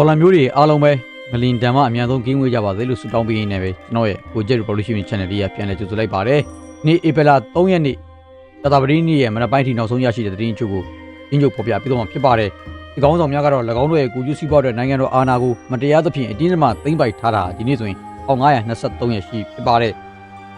ဒေါ်လာမျိုးတွေအားလုံးပဲငလင်တန်မှအများဆုံးကင်းဝေးကြပါစေလို့ဆုတောင်းပေးရင်းနဲ့ပဲကျွန်တော်ရဲ့ကိုကျက် Revolution Channel လေးကပြန်လည်ကြိုဆိုလိုက်ပါတယ်။နေ့ဧပြီလ3ရက်နေ့တသပတိနေ့ရဲ့မနက်ပိုင်းထိနောက်ဆုံးရရှိတဲ့သတင်းအချို့ကိုအင်းချုပ်ဖော်ပြပြီးတော့မှဖြစ်ပါတယ်။ဒီကောင်းဆောင်များကတော့၎င်းတို့ရဲ့ကိုကျူးစီးပွားတဲ့နိုင်ငံတော်အာဏာကိုမတရားသဖြင့်အတင်းအဓမ္မသိမ်းပိုက်ထားတာဒီနေ့ဆိုရင်1923ရက်ရှိဖြစ်ပါတယ်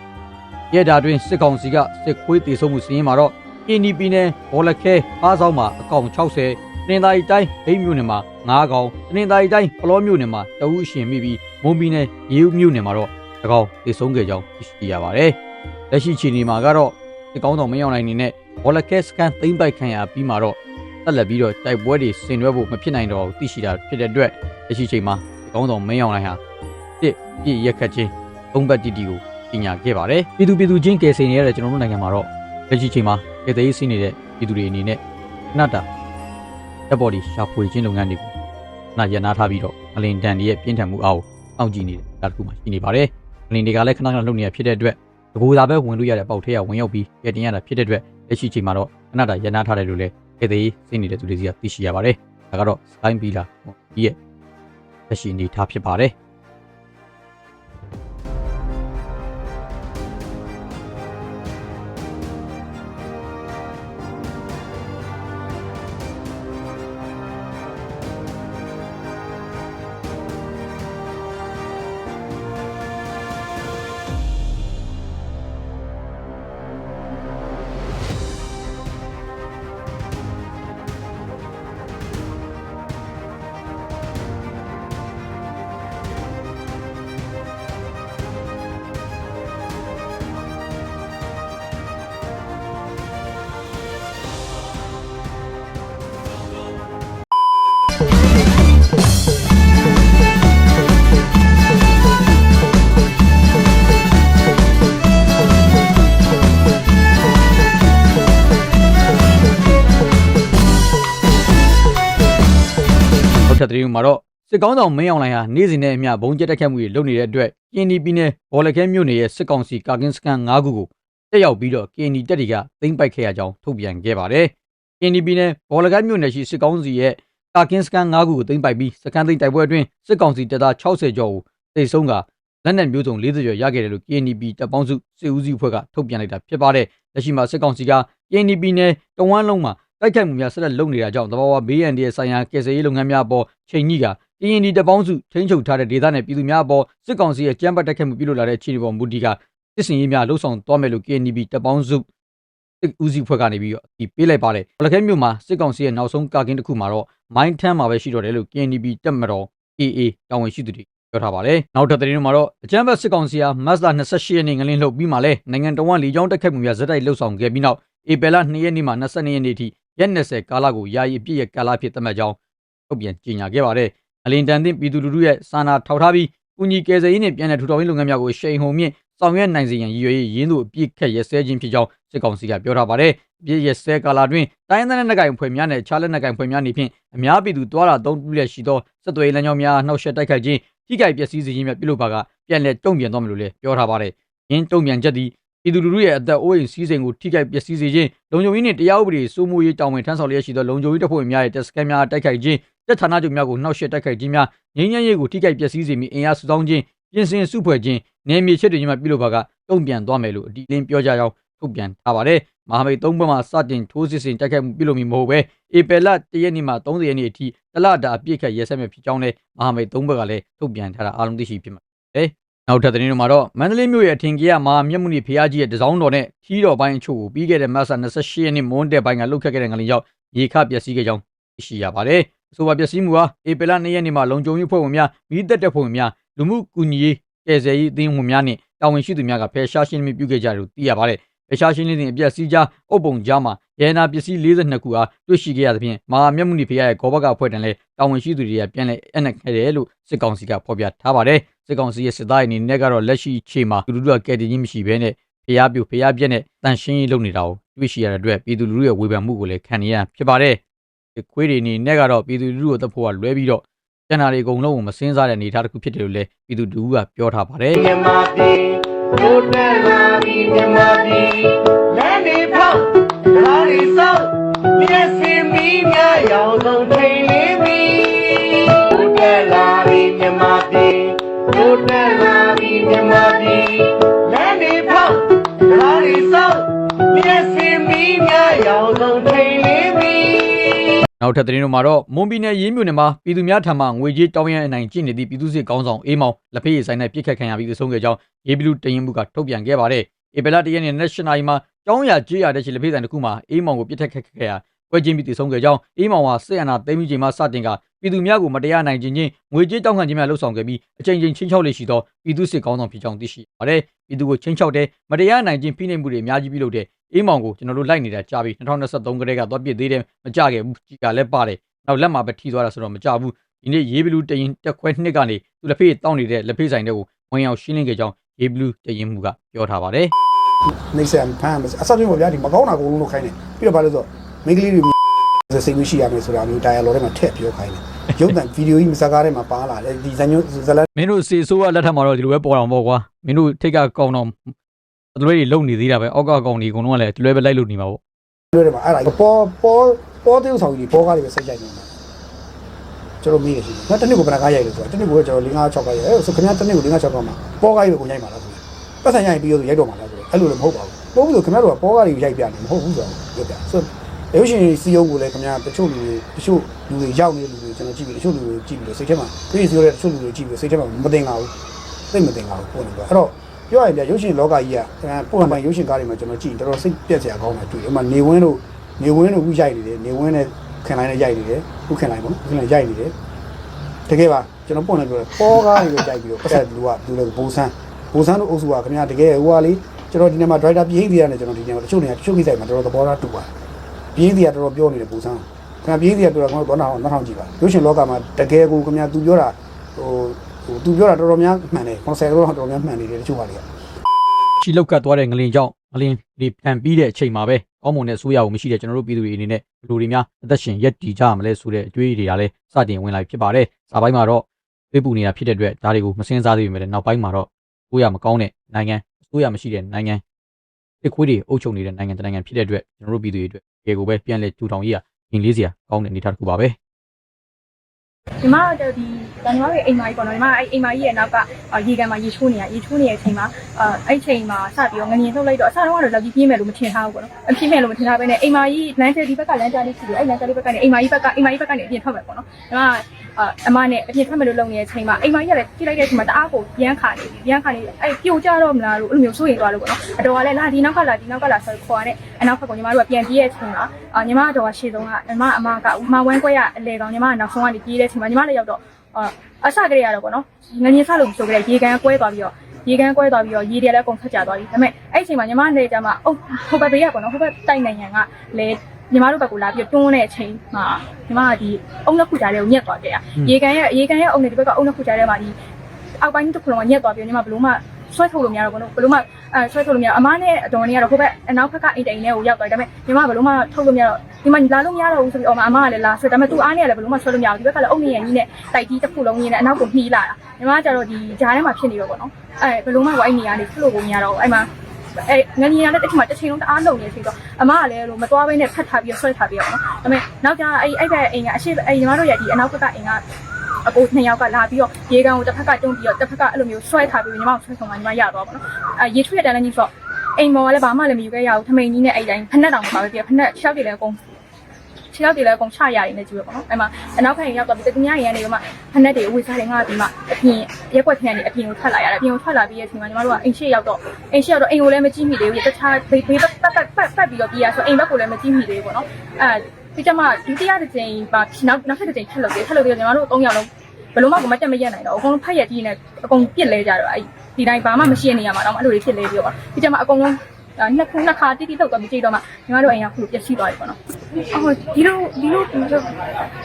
။ရဲဒါတွင်စစ်ကောင်စီကစစ်ခွေးတေဆုံးမှုစီးရင်မှာတော့ KNP နဲ့ဘောလခဲအားဆောင်မှာအကောင့်60 တင်သားရီတိုင်းဒိတ်မြို့နယ်မှာ9ကောင်တင်သားရီတိုင်းပလောမြို့နယ်မှာတအုပ်ရှင်မိပြီးမွန်ပြည်နယ်ရေဦးမြို့နယ်မှာတော့တကောင်တေဆုံးခဲ့ကြောင်းသိရှိရပါတယ်။လက်ရှိချိန်ဒီမှာကတော့ဒီကောင်းဆောင်မင်းအောင်နိုင်နေနဲ့ဘောလခဲစကန်သိမ့်ပိုက်ခံရပြီးမှာတော့တက်လက်ပြီးတော့တိုက်ပွဲတွေဆင်နွှဲဖို့မဖြစ်နိုင်တော့ဘူးသိရှိတာဖြစ်တဲ့အတွက်လက်ရှိချိန်မှာဒီကောင်းဆောင်မင်းအောင်နိုင်ဟာတစ်ပြည့်ရက်ခတ်ချင်းသုံးဘက်တီတီကိုကြီးညာခဲ့ပါတယ်။ပြည်သူပြည်သူချင်းကယ်ဆယ်နေရတဲ့ကျွန်တော်တို့နိုင်ငံမှာတော့လက်ရှိချိန်မှာကယ်ဆယ်ရေးစီးနေတဲ့ပြည်သူတွေအနေနဲ့ခဏတာတ ပ်ပေါ်ဒီရှာဖွေခြင်းလုပ်ငန်းတွေကိုခဏရနာထားပြီးတော့အလင်တန်တွေရဲ့ပြင်းထန်မှုအားကိုစောင့်ကြည့်နေတဲ့ဒါတစ်ခုမှရှိနေပါတယ်။အလင်တွေကလည်းခဏခဏလုပ်နေတာဖြစ်တဲ့အတွက်တကူသာပဲဝင်လို့ရတဲ့ပေါက်ထဲကဝင်ရောက်ပြီးကယ်တင်ရတာဖြစ်တဲ့အတွက်လက်ရှိချိန်မှာတော့ခဏတာရနာထားတယ်လို့လည်းကယ်ဆယ်ရေးစီးနေတဲ့သူတွေစီကသိရှိရပါတယ်။ဒါကတော့စကိုင်းပီလာဒီရဲ့လက်ရှိအနေထားဖြစ်ပါတယ်။ စစ်ကောင်းဆောင်မင်းအောင်လှိုင်ဟာနေ့စဉ်နဲ့အမျှဘုံကျက်တက်ခတ်မှုတွေလုပ်နေတဲ့အတွက် KND ပြည်နယ်ဘော်လခဲမြို့နယ်ရဲ့စစ်ကောင်စီကာကင်းစခန်း၅ခုကိုတက်ရောက်ပြီးတော့ KND တပ်တွေကသိမ်းပိုက်ခဲ့ရကြောင်းထုတ်ပြန်ခဲ့ပါတယ်။ KND ပြည်နယ်ဘော်လခဲမြို့နယ်ရှိစစ်ကောင်းစီရဲ့ကာကင်းစခန်း၅ခုကိုသိမ်းပိုက်ပြီးစခန်းသိမ်းတိုက်ပွဲအတွင်းစစ်ကောင်စီတပ်သား60ကျော်ကိုတိတ်ဆုံးကလက်နက်မျိုးစုံ40ကျော်ရခဲ့တယ်လို့ KNB တပ်ပေါင်းစုစစ်ဦးစီးအဖွဲ့ကထုတ်ပြန်လိုက်တာဖြစ်ပါတယ်။လက်ရှိမှာစစ်ကောင်စီက KNB နယ်တဝမ်းလုံးမှာတိုက်ခိုက်မှုများဆက်လက်လုပ်နေတာကြောင့်တဘာဝဘေးရန်တွေဆိုင်ရာကယ်ဆယ်ရေးလုပ်ငန်းများအပေါ်ချိန်ကြီး က KND တပ်ပေါင်းစုထိန်းချုပ်ထားတဲ့ဒေသနဲ့ပြည်သူများအပေါ်စစ်ကောင်စီရဲ့ကြမ်းပတ်တိုက်ခိုက်မှုပြုလုပ်လာတဲ့အခြေအနေပေါ်မူတည်ကစစ်စင်ရေးများလှုပ်ဆောင်သွားမယ်လို့ KNB တပ်ပေါင်းစုစစ်ဦးစီးဖွဲ့ကနေပြီးတော့ဒီပေးလိုက်ပါတယ်။ဘလခဲမြို့မှာစစ်ကောင်စီရဲ့နောက်ဆုံးကာကင်းတစ်ခုမှာတော့မိုင်းထမ်းမှာပဲရှိတော့တယ်လို့ KNB တပ်မတော် AA တာဝန်ရှိသူတွေပြောထားပါတယ်။နောက်ထပ်သတင်းတွေမှာတော့အကြမ်းဖက်စစ်ကောင်စီဟာမတ်လ28ရက်နေ့ငလင်းလှုပ်ပြီးမှလဲနိုင်ငံတော်ဝန်လီကြောင်းတက်ခတ်မှုများဇက်တိုက်လှုပ်ဆောင်ခဲ့ပြီးနောက်ဧပြီလ2ရက်နေ့မှ22ရက်နေ့ထိရက်20ကာလကိုယာယီအပြည့်ရဲ့ကာလဖြစ်သတ်မှတ်ကြောင်းထုတ်ပြန်ကြေညာခဲ့ပါတယ်။ အလင်တန်သင့်ပြည်သူလူထုရဲ့စာနာထောက်ထားပြီးကုညီကယ်ဆယ်ရေးနဲ့ပြည်내ထူထောင်ရေးလုပ်ငန်းများကိုရှိန်ဟုန်မြင့်ဆောင်ရွက်နိုင်စေရန်ရည်ရွယ်ရေးရင်းတို့အပြည့်ခက်ရက်စဲခြင်းဖြစ်ကြောင်းစစ်ကောင်စီကပြောထားပါတယ်။ပြည့်ရက်စဲကာလတွင်တိုင်းဒေသနဲ့ကင်ဖွဲ့များနဲ့ခြားလက်နက်ကင်ဖွဲ့များနေဖြင့်အများပြည်သူတွာလာသုံးပြလျက်ရှိသောစစ်သွေးလမ်းကြောင်းများနှောက်ယှက်တိုက်ခိုက်ခြင်းထိခိုက်ပျက်စီးစေခြင်းများပြုလုပ်ပါကပြန်လည်တုံ့ပြန်သွားမယ်လို့လည်းပြောထားပါတယ်။ရင်းတုံ့ပြန်ချက်သည်ပြည်သူလူထုရဲ့အသက်အိုးအိမ်စီးစိမ်ကိုထိခိုက်ပျက်စီးစေခြင်းလုံခြုံရေးနှင့်တရားဥပဒေစိုးမိုးရေးတာဝန်ထမ်းဆောင်လျက်ရှိသောလုံခြုံရေးတပ်ဖွဲ့ဝင်များရဲ့တပ်စခန်းများတိုက်ခိုက်ခြင်း တပ်ဌာနချုပ်များကိုနှောက်ယှက်တိုက်ခိုက်ခြင်းများငြိမ်းချမ်းရေးကိုထိခိုက်ပျက်စီးစေမည့်အင်အားစုဆောင်းခြင်းပြင်ဆင်စုဖွဲ့ခြင်းနယ်မြေချက်တွေချင်းမှပြုလုပ်ပါကတုံ့ပြန်သွားမယ်လို့အတီးလင်းပြောကြကြောင်းထုတ်ပြန်ထားပါတယ်မဟာမိတ်သုံးဘက်မှစတင်ထိုးစစ်ဆင်တိုက်ခိုက်မှုပြုလုပ်မည်မဟုတ်ဘဲဧပြီလ1ရက်နေ့မှ30ရက်နေ့အထိတလတာအပြည့်ခတ်ရဲစက်မြဖြစ်ကြောင်းလည်းမဟာမိတ်သုံးဘက်ကလည်းထုတ်ပြန်ထားတာအားလုံးသိရှိဖြစ်ပါတယ်နောက်ထပ်သတင်းတွေမှာတော့မန္တလေးမြို့ရဲ့အထင်ကြီးရမှာမြတ်မှုနီဖျားကြီးရဲ့တစောင်းတော်နဲ့ခီးတော်ပိုင်းအချို့ကိုပြီးခဲ့တဲ့မတ်လ28ရက်နေ့မွန်းတဲ့ပိုင်းကလှုပ်ခတ်ခဲ့တဲ့ငလင်ကြောင့်ရေခပျက်စီးခဲ့ကြောင်းသိ ရှိရပါတယ်။အဆိုပါပျက်စီးမှုဟာဧပြီလ2ရက်နေ့မှာလုံခြုံရေးဖွဲ့ဝင်များမိသက်တပ်ဖွဲ့ဝင်များလူမှုကူညီရေးကယ်ဆယ်ရေးအသင်းဝင်များနဲ့တာဝန်ရှိသူများကဖယ်ရှားရှင်းလင်းမှုပြုခဲ့ကြတယ်လို့သိရပါတယ်။ဖယ်ရှားရှင်းလင်းတဲ့အပျက်စီးကြားအုပ်ပုံကြားမှာရဲနာပစ္စည်း42ခုအားတွေ့ရှိခဲ့ရသဖြင့်မဟာမြတ်မှုနီဖျားရဲ့ဂောဘကအဖွဲ့တန်လဲတာဝန်ရှိသူတွေကပြန်လည်အနက်ခဲ့တယ်လို့စစ်ကောင်စီကဖော်ပြထားပါတယ်။စစ်ကောင်စီရဲ့စစ်သားအနေနဲ့ကတော့လက်ရှိခြေမှာလူလူတို့ကကယ်တင်ခြင်းမရှိဘဲနဲ့ဖျားပြူဖျားပြက်နဲ့တန်ရှင်းရေးလုပ်နေတာကိုတွေ့ရှိရတဲ့အတွက်ပြည်သူလူထုရဲ့ဝေဖန်မှုကိုလည်းခံနေရဖြစ်ပါတယ်။ ခွေးတွေအနေနဲ့ကတော့ပြည်သူလူထုကိုတပ်ဖို့ကလွဲပြီးတော့ကျန်တာတွေအကုန်လုံးကိုမစင်းစားတဲ့အနေအထားတစ်ခုဖြစ်တယ်လို့လည်းပြည်သူလူထုကပြောထားပါတယ်မြန်မာပြည်ဘုဒ္ဓဘာသာမြန်မာပြည်လက်နေဖောက်ဓာရီဆောက်မျက်စိမီးများရောင်စုံထိန်လေးပြီးဘုဒ္ဓလာရီမြန်မာပြည်ဘုဒ္ဓလာရီမြန်မာပြည်လက်နေဖောက်ဓာရီဆောက်မျက်စိမီးများရောင်စုံထိန်လေး ပ်သတင်းတို့မှာတော့မွန်ပြည်နယ်ရင်းမြို့နယ်မှာပြည်သူများထံမှငွေကြေးတောင်းရန်အနိုင်ကျင့်နေသည့်ပြည်သူစစ်ကောင်းဆောင်အေးမောင်လက်ဖေးရည်ဆိုင်နဲ့ပြစ်ခတ်ခံရပြီးသေဆုံးခဲ့ကြောင်းရေးဘလူးတရင်မှုကထုတ်ပြန်ခဲ့ပါတယ်။ဧပြီလတရက်နေ့ National မှာကျောင်းရကြေးရတဲ့ချီလက်ဖေးဆိုင်တစ်ခုမှာအေးမောင်ကိုပြစ်ထက်ခတ်ခဲ့ရာပွဲချင်းပြီးသေဆုံးခဲ့ကြောင်းအေးမောင်ဟာစစ်အာဏာသိမ်းပြီးချိန်မှစတင်ကပြည်သူများကိုမတရားနိုင်ခြင်းချင်းငွေကြေးတောင်းခံခြင်းများလှုပ်ဆောင်ခဲ့ပြီးအကြိမ်ကြိမ်ချင်းချောက်လေရှိသောပြည်သူစစ်ကောင်းဆောင်ဖြစ်ကြောင်းသိရှိပါတယ်။ပြည်သူကိုချင်းချောက်တဲ့မတရားနိုင်ခြင်းဖိနှိပ်မှုတွေအများကြီးပြုလုပ်တဲ့ အေးမောင်ကိုကျွန်တော်တို့လိုက်နေတာကြားပြီး2023ကတည်းကသွားပြစ်သေးတယ်မကြခဲ့ဘူးကြီးကလည်းပါတယ်။နောက်လက်မှာပဲထိသွားတာဆိုတော့မကြဘူး။ဒီနေ့ရေးဘလူးတရင်တက်ခွဲနှစ်ကနေသူလက်ဖေးတောင်းနေတဲ့လက်ဖေးဆိုင်တွေကိုဝင်ရောက်ရှင်းလင်းခဲ့ကြောင်းရေးဘလူးတရင်မှုကပြောထားပါတယ်။နေဆက်ဖမ်းမယ်အဆက်သွင်းပေါ့ဗျာဒီမကောင်းတာကိုလုံးလုံးခိုင်းတယ်ပြီးတော့ဘာလို့ဆိုမိန်းကလေးတွေစိတ်မရှိရမယ်ဆိုတာမျိုး dialogue ထဲမှာထည့်ပြောခိုင်းတယ်ရုပ်သံဗီဒီယိုကြီးမစကားထဲမှာပါလာတယ်ဒီဇာညိုဇလန်မင်းတို့စီဆိုးကလက်ထက်မှာတော့ဒီလိုပဲပေါ်အောင်ပေါ့ကွာမင်းတို့ထိတ်ကကောင်းတော့ သူတို့တွေလုံနေသေးတာပဲအောက်ကကောင်တွေအကုန်လုံးကလည်းဒီလိုပဲလိုက်လို့နေမှာပေါ့တွေထဲမှာအဲ့ဒါပေါ်ပေါ်ပေါ်တဲ့ဥဆောင်ကြီးပေါ်ကားတွေပဲစိတ်ကြိုက်နေတာကျွန်တော်မေးရရှိတယ်တနေ့ကိုဘယ်နှကားရိုက်လို့ဆိုတာတနေ့ကိုကျွန်တော်5 6ကားရိုက်အဲဆိုခင်ဗျားတနေ့ကို5 6ကားမှာပေါ်ကားကြီးပဲကိုရိုက်မှာလားဆိုပတ်စံရိုက်ပြီးတော့ရိုက်တော့မှာလားဆိုအဲ့လိုလည်းမဟုတ်ပါဘူးပို့ပြီးတော့ခင်ဗျားတို့ကပေါ်ကားတွေရိုက်ပြတယ်မဟုတ်ဘူးဆိုတော့ပြောပြဆိုရုပ်ရှင်စီယုံကိုလည်းခင်ဗျားတချို့လူတွေတချို့လူတွေရောက်နေတဲ့လူတွေကျွန်တော်ကြည့်ပြီးတချို့လူတွေကြည့်ပြီးတော့စိတ်ထဲမှာပြည်စီရောတဲ့တချို့လူတွေကြည့်ပြီးစိတ်ထဲမှာမတင်ပါဘူးသိမတင်ပါဘူးပို့နေတော့အဲ့တော့ ပြောရရင်ပြရုပ်ရှင်လောကကြီးကပို့မှန်ရုပ်ရှင်ကားတွေမှာကျွန်တော်ကြည့်တော်တော်စိတ်ပြက်စရာကောင်းတယ်တွေ့တယ်ဥမာနေဝင်းတို့နေဝင်းတို့ခုရိုက်နေတယ်နေဝင်းနဲ့ခင်လိုင်းနဲ့ရိုက်နေတယ်ခုခင်လိုင်းပေါ့ခင်လိုင်းရိုက်နေတယ်တကယ်ပါကျွန်တော်ပုံနေပြောတယ်ပေါ်ကားတွေပဲကြိုက်ပြီးတော့ပတ်သက်လူကလူလည်းဘူဆန်းဘူဆန်းတို့အုပ်စုကခင်ဗျာတကယ်ဟိုကလေကျွန်တော်ဒီနေ့မှာ driver ပြင်းသေးရတယ်ကျွန်တော်ဒီနေ့မှာတချို့နေရာတချို့ကိစ္စမှာတော်တော်သဘောထားတူပါတယ်ပြင်းသေးရတော်တော်ပြောနေတယ်ဘူဆန်းခင်ဗျာပြင်းသေးရပြောတာကတော့ဘောနာအောင်နောက်ထောင်ကြည့်ပါရုပ်ရှင်လောကမှာတကယ်ကိုခင်ဗျာသူပြောတာဟို ဟိုသူပြောတာတော်တော်များမှန်တယ်90တော့တော်တော်များမှန်နေတယ်တချို့ပါတွေကချီလောက်ကတ်သွားတဲ့ငလင်ကြောင့်ငလင်ဒီပြန်ပြီးတဲ့အချိန်မှာပဲကောင်းမွန်တဲ့အစိုးရကိုမရှိတဲ့ကျွန်တော်တို့ပြည်သူတွေအနေနဲ့ဘယ်လိုတွေများအသက်ရှင်ရက်တည်ကြရမလဲဆိုတဲ့အကျွေးတွေကလည်းစတင်ဝင်လာဖြစ်ပါတယ်။စာပိုင်းမှာတော့ပြေးပူနေတာဖြစ်တဲ့အတွက်ဒါတွေကိုမစင်းစားသေးပေမဲ့လည်းနောက်ပိုင်းမှာတော့အစိုးရမကောင်းတဲ့နိုင်ငံအစိုးရမရှိတဲ့နိုင်ငံတစ်ခွေးတွေအုပ်ချုပ်နေတဲ့နိုင်ငံတစ်နိုင်ငံဖြစ်တဲ့အတွက်ကျွန်တော်တို့ပြည်သူတွေအတွက်ရေကိုပဲပြန်လဲထူထောင်ရေးရရင်လေးစရာကောင်းတဲ့အနေအထားတစ်ခုပါပဲ။ ညီမတို့ဒီညီမရဲ့အိမ်မကြီးပေါ့နော်ညီမအဲ့အိမ်မကြီးရဲ့နောက်ကရေကန်မှာရေချိုးနေတာရေချိုးနေတဲ့အချိန်မှာအဲ့အချိန်မှာစပြီးတော့ငငင်ထုတ်လိုက်တော့အစတော့ကတော့လက်ကြီးပြင်းမယ်လို့မထင်ထားဘူးပေါ့နော်အပြင်းမယ်လို့မထင်ထားဘဲနဲ့အိမ်မကြီးလမ်းကျဒီဘက်ကလမ်းကျလေးရှိတယ်အဲ့လမ်းကျလေးဘက်ကနေအိမ်မကြီးဘက်ကအိမ်မကြီးဘက်ကနေအပြင်ထွက်မယ်ပေါ့နော်ညီမအမနဲ့အပြင်ထွက်မယ်လို့လုပ်နေတဲ့အချိန်မှာအိမ်မကြီးကလည်းကြည့်လိုက်တဲ့အချိန်မှာတအားကိုရမ်းခါနေပြီရမ်းခါနေအဲ့ပြိုကျတော့မလားလို့အဲ့လိုမျိုးစိုးရိမ်သွားလို့ပေါ့နော်အတော်ကလည်းလာဒီနောက်ကလာဒီနောက်ကလာဆိုခေါ်ရတဲ့အနောက်ဘက်ကညီမတို့ကပြန်ပြေးတဲ့အချိန်မှာညီမတော်ကရှေ့ဆုံးကညီမအမကဥမဝမ်းကွဲရအလေကောင်ညီမကနောက်ဆုံးကနေပြေးတဲ့အချိန်မှာညီမလည်းရောက်တော့အဆကလေးရတော့ပေါ့နော်ငငင်းဆလို့ဆိုကြတဲ့ရေကန်ကွဲသွားပြီးတော့ရေကန်ကွဲသွားပြီးတော့ရေတွေလည်းအကုန်ထွက်ကျသွားပြီဒါပေမဲ့အဲ့အချိန်မှာညီမနေကြမှာအုတ်ဟိုဘက်ဘေးကပေါ့နော်ဟိုဘက်တိုက်နိုင်ငံကလည်းညီမတို့ဘက်ကလာပြီးတွန်းတဲ့အချိန်မှာညီမကဒီအုံလက်ခုကြားလေးကိုညက်သွားခဲ့ရရေကန်ရဲ့ရေကန်ရဲ့အုံနဲ့ဒီဘက်ကအုံလက်ခုကြားထဲမှာဒီအောက်ပိုင်းတစ်ခုလုံးကညက်သွားပြီးညီမဘလို့မှ ဆွဲထုတ်လို့မရတော့ဘူးဘလို့မှအဲဆွဲထုတ်လို့မရအမနဲ့အတော်နဲ့ကတော့ဟိုဘက်အနောက်ဘက်ကအိမ်တိုင်ထဲကိုရောက်သွားတယ်ဒါပေမဲ့ညီမဘလို့မှထုတ်လို့မရတော့ဒီမှာလာလို့မရတော့ဘူးဆိုပြီးအမအမကလည်းလာဆွဲဒါပေမဲ့သူအားနဲ့လည်းဘလို့မှဆွဲလို့မရဘူးဒီဘက်ကလည်းအုံနေရကြီးနဲ့တိုက်ကြီးတစ်ခုလုံးကြီးနဲ့အနောက်ကိုနှီးလာတာညီမကကျတော့ဒီဂျားထဲမှာဖြစ်နေတော့ပေါ့နော်အဲဘလို့မှဝိုင်းနေရနေဖြစ်လို့ကိုမရတော့ဘူးအဲ့မှာအဲငန်းကြီးရတဲ့တစ်ချိန်မှာတစ်ချိန်လုံးတအားလုံနေဆိုတော့အမကလည်းလို့မသွားဘဲနဲ့ဖတ်ထားပြီးဆွဲထားပြီးတော့နော်ဒါပေမဲ့နောက်ကျအဲ့အဲ့ဘက်အိမ်ကအရှိအဲ့ညီမတို့ရဲ့ဒီအနောက်ဘက်ကအိမ်က အကိုနှစ်ယောက်ကလာပြီးတော့ရေကန်ကိုတစ်ဖက်ကတွန်းပြီးတော့တစ်ဖက်ကအဲ့လိုမျိုးဆွဲထားပြီးညီမကိုဆွဲဆောင်မှညီမရတော့ပါတော့အဲရေထွေးတဲ့တန်းလည်းကြီးဆိုတော့အိမ်မော်ကလည်းဘာမှလည်းမယူခဲ့ရဘူးထမိန်ကြီးနဲ့အဲ့တိုင်းဖက်နဲ့တောင်မှာပဲပြဖက်နဲ့ရှောက်တွေလည်းအကုန်ခြေထောက်တွေလည်းအကုန်ချရရနေကြည့်ပဲပေါ့နော်အဲ့မှာအနောက်ခိုင်ရောက်တော့ပြီးတကညာရန်နေတော့မှဖက်နဲ့တွေဝေစားတွေငါပြီးမှအပြင်ရက်ွက်ထန်နေအပြင်ကိုထွက်လာရတယ်အပြင်ကိုထွက်လာပြီးရဲ့အချိန်မှာညီမတို့ကအိမ်ရှိရောက်တော့အိမ်ရှိရောက်တော့အိမ်ကိုလည်းမကြည့်မိသေးဘူးတခြားဘေးဘေးပတ်ပတ်ပတ်ပတ်ပြီးတော့ပြီးရဆိုအိမ်ဘက်ကိုလည်းမကြည့်မိသေးဘူးပေါ့နော်အဲ ဒီကျမဒုတိယတစ်ကြိမ်ပါနောက်နောက်ထပ်တစ်ကြိမ်ထပ်လုပ်တယ်ထပ်လုပ်ပြီးတော့ညီမတို့၃ယောက်လုံးဘယ်လို့မှကိုမတက်မရက်နိုင်တော့အကုန်လုံးဖက်ရက်ကြီးနဲ့အကုန်ပြစ်လဲကြတော့အဲ့ဒီတိုင်းဘာမှမရှိနေရမှာတော့အဲ့လိုတွေဖြစ်လဲပြီးတော့ဒီကျမအကုန်လုံး နှစ်ခုနှစ်ခါတိတိလောက်တော့မကြည့်တော့မှညီမတို့အိမ်ကခုလိုပျက်စီးသွားပြီပေါ့နော်အော်ဒီလိုဒီလို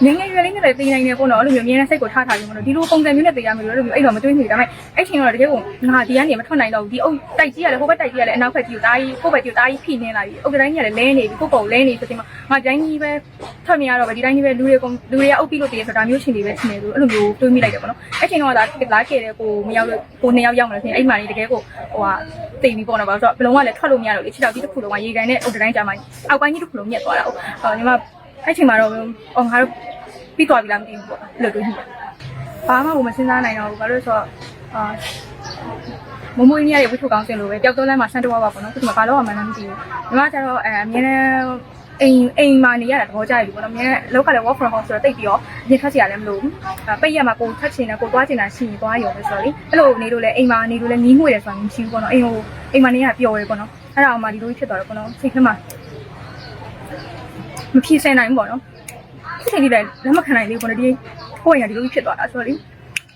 ငငယ်ရွယ်လေးနဲ့လည်းသိနိုင်နေပေါ့နော်အဲ့လိုမျိုးအမြဲတမ်းစိတ်ကိုထားထားပြီးပေါ့နော်ဒီလိုပုံစံမျိုးနဲ့သိရမယ်လို့အဲ့လိုမျိုးအဲ့တော့မတွေးမိဘူးဒါပေမဲ့အဲ့ချိန်တော့တကယ်ကိုငါဒီကနေမထွက်နိုင်တော့ဘူးဒီအုပ်တိုက်ကြီးရတယ်ဟိုဘက်တိုက်ကြီးရတယ်အနောက်ဘက်ကြီးကိုတားကြီးကိုဘက်ကြီးကိုတားကြီးဖိနေလာပြီအုပ်တိုင်းကြီးရတယ်လဲနေပြီကိုပုံလဲနေဆိုတဲ့မှာငါတိုင်းကြီးပဲထွက်မရတော့ပဲဒီတိုင်းကြီးပဲလူတွေကုန်လူတွေကအုပ်ပြီးလို့တည်ရဆိုတာမျိုးရှင်တွေပဲရှင်နေလို့အဲ့လိုမျိုးတွေးမိလိုက်တယ်ပေါ့နော်အဲ့ချိန်တော့ဒါလာခဲ့တယ်ကိုမရောက်လို့ကိုနှစ်ယောက်ရောက်မှလို့ဆိုရင်အဲ့မှာနေတကယ်ကိုဟိုဟာတိတ်ပြီးပေါ့နော်ဘာလို့ဆိုတော့ဘလုံးကလည်းထွက်လို့မရတော့လေခြေထောက်ကြီးတစ်ခုလုံးကရေကန်နဲ့အုပ်တိုင်းကြမှာအောက်ပိုင်းကြီးတစ်ခုလုံးညက်သွားတာဟုတ်ဟောညီမအဲ့ချိန်မှာတော့ဟောငါတို့ပြီးသွားပြီလားမသိဘူးပေါ့အဲ့လိုတွေးမိတယ်ဘာမှမစဉ်းစားနိုင်တော့ဘူးဘာလို့ဆိုတော့အာမမွေးမြရရဲ့ဝိထုကောင်းစင်လိုပဲပျောက်တော့လမ်းမှာဆန်တဝါပါပေါ့နော်သူကဘာလို့မှမမှန်းမသိဘူးညီမကျတော့အဲအမြဲတမ်း အိမ်အိမ်မှာနေရတာသဘောကျတယ်ပေါ့နော်။မြဲလောက်ကလည်း work from home ဆိုတော့တိတ်ပြီးတော့အပြင်ထွက်စီရလည်းမလို့ဘူး။အဲပိတ်ရမှာကိုထွက်ချင်တယ်ကိုသွားချင်တာရှိရင်သွားရုံပဲဆိုတော့လေ။အဲ့လိုနေလို့လည်းအိမ်မှာနေလို့လည်းနီးငွေတယ်ဆိုတာမရှိဘူးပေါ့နော်။အိမ်ဟိုအိမ်မှာနေရပျော်တယ်ပေါ့နော်။အဲ့ဒါအောင်မှဒီလိုဖြစ်သွားတယ်ပေါ့နော်။စိတ်ထဲမှာမဖြေစင်နိုင်ဘူးပေါ့နော်။စိတ်ကြီးလည်းလက်မခံနိုင်သေးဘူးပေါ့နော်ဒီကိုယ့်အိမ်ကဒီလိုဖြစ်သွားတာဆိုတော့လေ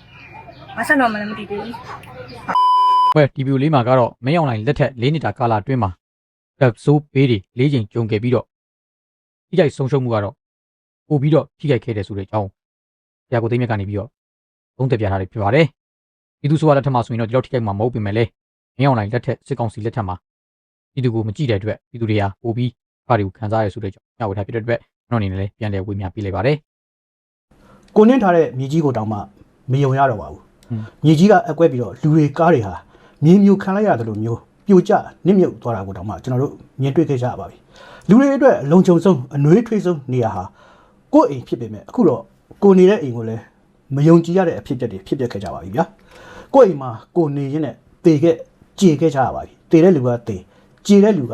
။မဆက်တော့မှလည်းမတည်သေးဘူး။ဘယ်ဒီဗီဒီယိုလေးမှာကတော့မင်းအောင်လိုင်းလက်ထက်၄နှစ်တာကာလအတွင်းမှာကပ်ဆိုးပေးတွေ၄ချိန်ကြုံခဲ့ပြီးတော့ ထိခိုက်ဆုံးရှုံးမှုကတော့ပို့ပြီးတော့ထိခိုက်ခဲ့တယ်ဆိုတဲ့အကြောင်းဆရာကိုသိမ်းမြတ်ကနေပြီးတော့သုံးသပ်ပြထားတယ်ဖြစ်ပါတယ်ပြည်သူ့ဆိုရလက်ထက်မှာဆိုရင်တော့ဒီလောက်ထိခိုက်မှာမဟုတ်ပြင်မဲ့လေမင်းအောင်လိုင်းလက်ထက်စစ်ကောင်စီလက်ထက်မှာပြည်သူကိုမကြည့်တဲ့အတွက်ပြည်သူတွေဟာပို့ပြီးဘာတွေကိုခံစားရဆိုတဲ့အကြောင်းညဝေထားဖြစ်တဲ့အတွက်ကျွန်တော်အနေနဲ့လည်းပြန်လည်ဝေမျှပေးလိုက်ပါတယ်ကိုနင်းထားတဲ့မြေကြီးကိုတောင်မှမယုံရတော့ပါဘူးဟွန်းမြေကြီးကအကွက်ပြီးတော့လူတွေကားတွေဟာမြေမျိုးခံလိုက်ရတယ်လို့မျိုးပြိုကျနစ်မြုပ်သွားတာကိုတောင်မှကျွန်တော်တို့မြင်တွေ့ခဲ့ကြရပါပြီ လူတွေအတွက်အလုံခြုံဆုံးအနှွေးထွေးဆုံးနေရာဟာကိုယ့်အိမ်ဖြစ်ပေမဲ့အခုတော့ကိုနေတဲ့အိမ်ကိုလည်းမယုံကြည်ရတဲ့အဖြစ်အပျက်တွေဖြစ်ပျက်ခဲ့ကြပါပြီဗျာကိုယ့်အိမ်မှာကိုနေရင်းနဲ့တေခဲ့ကြေခဲ့ကြရပါပြီတေတဲ့လူကတေကြေတဲ့လူက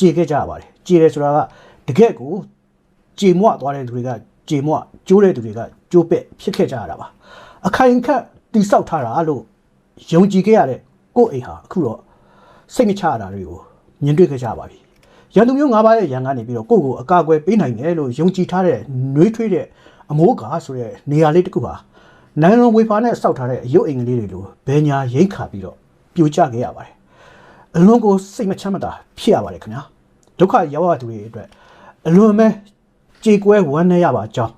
ကြေခဲ့ကြရပါတယ်ကြေတယ်ဆိုတာကတကယ့်ကိုကြေမွသွားတဲ့သူတွေကကြေမွကျိုးတဲ့သူတွေကကျိုးပက်ဖြစ်ခဲ့ကြရတာပါအခိုင်အခန့်တိဆောက်ထားတာလို့ယုံကြည်ခဲ့ရတဲ့ကိုယ့်အိမ်ဟာအခုတော့စိတ်မချရတာတွေကိုမြင်တွေ့ခဲ့ကြပါပြီ ရန်သူမျိုး၅ပါးရဲ့ရန်ကနေပြီးတော့ကိုယ့်ကိုအကာအကွယ်ပေးနိုင်တယ်လို့ယုံကြည်ထားတဲ့နှွေးထွေးတဲ့အမိုးကားဆိုတဲ့နေရာလေးတစ်ခုဟာနိုင်လွန်ဝေဖာနဲ့စောက်ထားတဲ့အယုတ်အိမ်ကလေးတွေလိုဘယ်ညာရိတ်ခါပြီးတော့ပြိုကျခဲ့ရပါတယ်အလွန်ကိုစိတ်မချမ်းမသာဖြစ်ရပါတယ်ခင်ဗျာဒုက္ခရောက်ရသူတွေအတွက်အလွန်ပဲကြေကွဲဝမ်းနေရပါအကြောင်း